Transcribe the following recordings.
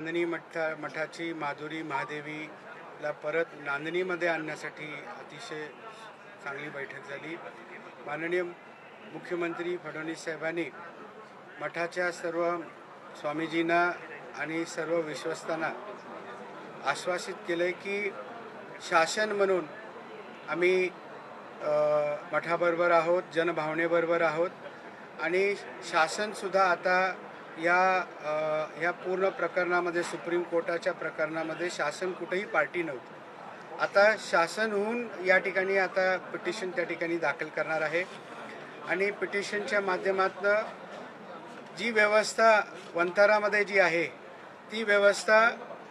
नांदणी मठा मठाची माधुरी महादेवीला परत नांदणीमध्ये आणण्यासाठी अतिशय चांगली बैठक झाली. माननीय मुख्यमंत्री फडणवीस साहेबांनी मठाच्या सर्व स्वामीजींना आणि सर्व विश्वस्तांना आश्वासित केलं की शासन म्हणून आम्ही मठाबरोबर आहोत जनभावनेबरोबर आहोत आणि शासनसुद्धा आता या ह्या पूर्ण प्रकरणामध्ये सुप्रीम कोर्टाच्या प्रकरणामध्ये शासन कुठेही पार्टी नव्हतं. आता शासन होऊन या ठिकाणी आता पिटिशन त्या ठिकाणी दाखल करणार आहे. आणि पिटिशनच्या माध्यमातून जी व्यवस्था वंतारामध्ये जी आहे ती व्यवस्था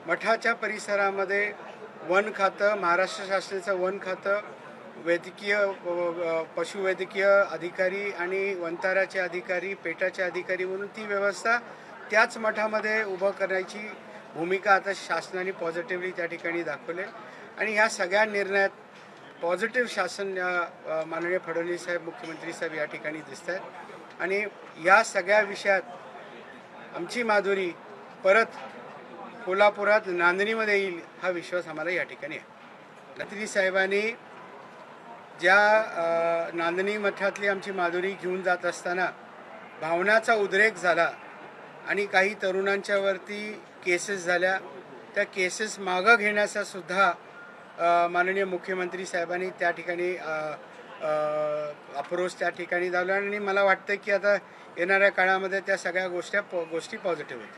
मठाच्या परिसरामध्ये वन खातं महाराष्ट्र शासनाचं वन खातं वैद्यकीय पशुवैद्यकीय अधिकारी आणि वंताराचे अधिकारी पेटाचे अधिकारी म्हणून ती व्यवस्था त्याच मठामध्ये उभं करण्याची भूमिका आता शासनाने पॉझिटिव्हली त्या ठिकाणी दाखवले आणि ह्या सगळ्या निर्णयात पॉझिटिव्ह शासन माननीय फडणवीस साहेब मुख्यमंत्री साहेब या ठिकाणी दिसत आहेत. आणि या सगळ्या विषयात आमची माधुरी परत कोल्हापुरात नांदणीमध्ये येईल हा विश्वास आम्हाला या ठिकाणी आहे. मंत्री साहेबांनी ज्या नांदणी मठातली आमची माधुरी घेऊन जात असताना भावनाचा उद्रेक झाला आणि काही तरुणांच्यावरती केसेस झाल्या. त्या केसेस मागं घेण्याचा सुद्धा माननीय मुख्यमंत्री साहेबांनी त्या ठिकाणी अप्रोच त्या ठिकाणी दावला आणि मला वाटतं की आता येणाऱ्या काळामध्ये त्या सगळ्या गोष्टी गोष्टी पॉझिटिव्ह होत्या